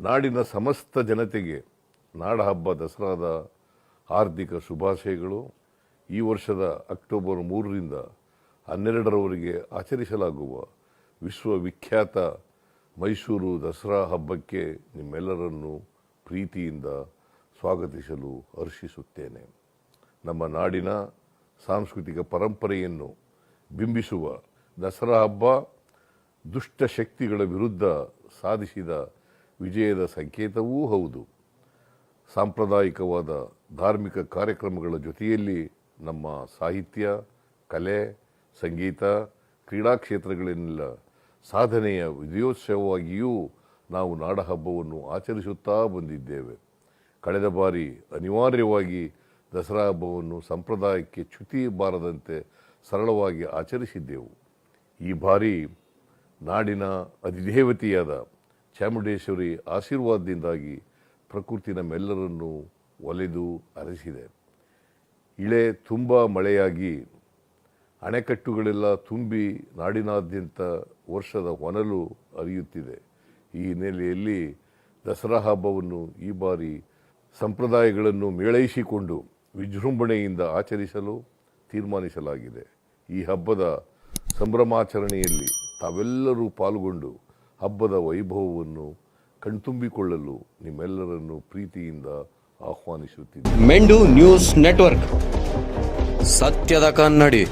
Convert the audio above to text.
ನಾಡಿನ ಸಮಸ್ತ ಜನತೆಗೆ ನಾಡ ಹಬ್ಬ ದಸರಾದ ಹಾರ್ದಿಕ ಶುಭಾಶಯಗಳು. ಈ ವರ್ಷದ ಅಕ್ಟೋಬರ್ ಮೂರರಿಂದ ಹನ್ನೆರಡರವರೆಗೆ ಆಚರಿಸಲಾಗುವ ವಿಶ್ವವಿಖ್ಯಾತ ಮೈಸೂರು ದಸರಾ ಹಬ್ಬಕ್ಕೆ ನಿಮ್ಮೆಲ್ಲರನ್ನು ಪ್ರೀತಿಯಿಂದ ಸ್ವಾಗತಿಸಲು ಹರ್ಷಿಸುತ್ತೇನೆ. ನಮ್ಮ ನಾಡಿನ ಸಾಂಸ್ಕೃತಿಕ ಪರಂಪರೆಯನ್ನು ಬಿಂಬಿಸುವ ದಸರಾ ಹಬ್ಬ ದುಷ್ಟ ಶಕ್ತಿಗಳ ವಿರುದ್ಧ ಸಾಧಿಸಿದ ವಿಜಯದ ಸಂಕೇತವೂ ಹೌದು. ಸಾಂಪ್ರದಾಯಿಕವಾದ ಧಾರ್ಮಿಕ ಕಾರ್ಯಕ್ರಮಗಳ ಜೊತೆಯಲ್ಲಿ ನಮ್ಮ ಸಾಹಿತ್ಯ, ಕಲೆ, ಸಂಗೀತ ಕ್ರೀಡಾ ಕ್ಷೇತ್ರಗಳನ್ನೆಲ್ಲ ಸಾಧನೆಯ ವಿಜಯೋತ್ಸವವಾಗಿಯೂ ನಾವು ನಾಡಹಬ್ಬವನ್ನು ಆಚರಿಸುತ್ತಾ ಬಂದಿದ್ದೇವೆ. ಕಳೆದ ಬಾರಿ ಅನಿವಾರ್ಯವಾಗಿ ದಸರಾ ಹಬ್ಬವನ್ನು ಸಂಪ್ರದಾಯಕ್ಕೆ ಚ್ಯುತಿ ಬಾರದಂತೆ ಸರಳವಾಗಿ ಆಚರಿಸಿದ್ದೆವು. ಈ ಬಾರಿ ನಾಡಿನ ಅಧಿದೇವತೆಯಾದ ಚಾಮುಂಡೇಶ್ವರಿ ಆಶೀರ್ವಾದದಿಂದಾಗಿ ಪ್ರಕೃತಿ ನಮ್ಮೆಲ್ಲರನ್ನು ಒಲೆದು ಅರಸಿದೆ. ಇಳೆ ತುಂಬ ಮಳೆಯಾಗಿ ಅಣೆಕಟ್ಟುಗಳೆಲ್ಲ ತುಂಬಿ ನಾಡಿನಾದ್ಯಂತ ವರ್ಷದ ಹೊನಲು ಅರಿಯುತ್ತಿದೆ. ಈ ಹಿನ್ನೆಲೆಯಲ್ಲಿ ದಸರಾ ಹಬ್ಬವನ್ನು ಈ ಬಾರಿ ಸಂಪ್ರದಾಯಗಳನ್ನು ಮೇಳೈಸಿಕೊಂಡು ವಿಜೃಂಭಣೆಯಿಂದ ಆಚರಿಸಲು ತೀರ್ಮಾನಿಸಲಾಗಿದೆ. ಈ ಹಬ್ಬದ ಸಂಭ್ರಮಾಚರಣೆಯಲ್ಲಿ ತಾವೆಲ್ಲರೂ ಪಾಲ್ಗೊಂಡು ಹಬ್ಬದ ವೈಭವವನ್ನು ಕಣ್ತುಂಬಿಕೊಳ್ಳಲು ನಿಮ್ಮೆಲ್ಲರನ್ನು ಪ್ರೀತಿಯಿಂದ ಆಹ್ವಾನಿಸುತ್ತಿದ್ದೇನೆ. ಮೆಂಡು ನ್ಯೂಸ್ ನೆಟ್ವರ್ಕ್. ಸತ್ಯದ ಕನ್ನಡಿ.